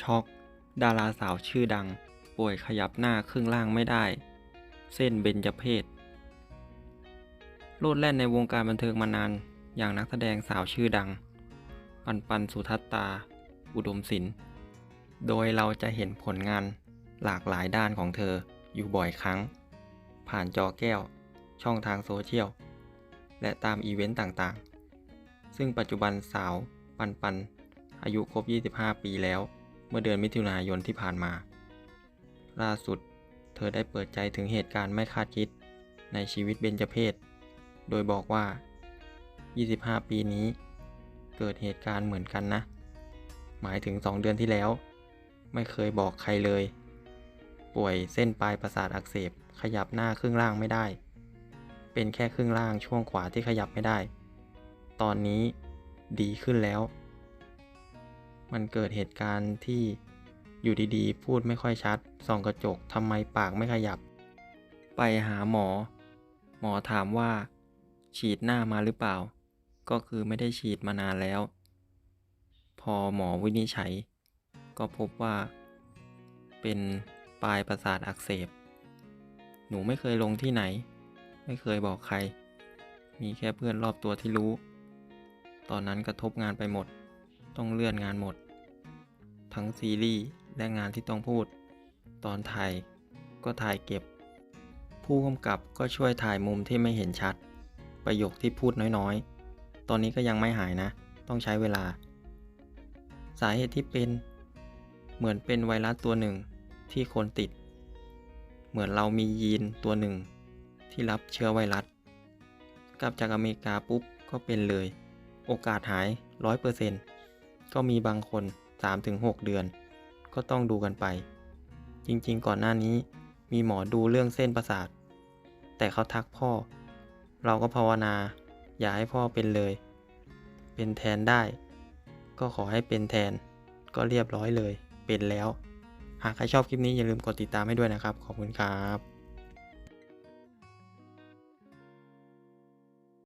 ช็อก ดาราสาวชื่อดัง ป่วยขยับหน้าครึ่งล่างไม่ได้ เส้นเบญจเพศโลดแล่นในวงการบันเทิงมานาน อย่างนักแสดงสาวชื่อดัง ปันปันสุทัตตา อุดมศิลป์ โดยเราจะเห็นผลงานหลากหลายด้านของเธออยู่บ่อยครั้ง ผ่านจอแก้ว ช่องทางโซเชียล และตามอีเวนต์ต่างๆ ซึ่งปัจจุบันสาวปันปันอายุครบ 25 ปีแล้ว มื่อเดือนมิถุนายนที่ผ่านมา ล่าสุด เธอได้เปิดใจถึงเหตุการณ์ไม่คาดคิดในชีวิตเบญจเพศ โดยบอกว่า 25 ปีนี้ เกิดเหตุการณ์เหมือนกันนะ หมายถึง 2 เดือนที่แล้ว ไม่เคยบอกใครเลย ป่วยเส้นปลายประสาทอักเสบ ขยับหน้าครึ่งล่างไม่ได้ เป็นแค่ครึ่งล่างช่วงขวาที่ขยับไม่ได้ ตอนนี้ดีขึ้นแล้ว มันเกิดเหตุการณ์ที่อยู่ดีๆ พูดไม่ค่อยชัด ส่องกระจกทำไมปากไม่ขยับ ไปหาหมอ หมอถามว่า ฉีดหน้ามาหรือเปล่า ก็คือไม่ได้ฉีดมานานแล้ว พอหมอวินิจฉัย ก็พบว่า เป็นปลายประสาทอักเสบ หนูไม่เคยลงที่ไหน ไม่เคยบอกใคร มีแค่เพื่อนรอบตัวที่รู้ ตอนนั้นกระทบงานไปหมด ต้องเลื่อนงานหมด ทั้งซีรีส์และงานที่ต้องพูด ตอนถ่ายก็ถ่ายเก็บ ผู้กำกับก็ช่วยถ่ายมุมที่ไม่เห็นชัด ประโยคที่พูดน้อยๆ ตอนนี้ก็ยังไม่หายนะ ต้องใช้เวลา สาเหตุที่เป็นเหมือนเป็นไวรัสตัวหนึ่งที่คนติด เหมือนเรามียีนตัวหนึ่ง ที่รับเชื้อไวรัสกลับจากอเมริกาปุ๊บก็เป็นเลย โอกาสหาย 100%ก็มีบางคน 3-6 เดือน ก็ต้องดูกันไป จริงๆ ก่อนหน้านี้มีหมอดูเรื่องเส้นประสาท แต่เขาทักพ่อ เราก็ภาวนา อย่าให้พ่อเป็นเลย เป็นแทนได้ ก็ขอให้เป็นแทน ก็เรียบร้อยเลย เป็นแล้ว หากใครชอบคลิปนี้อย่าลืมกดติดตามให้ด้วยนะครับ ขอบคุณครับ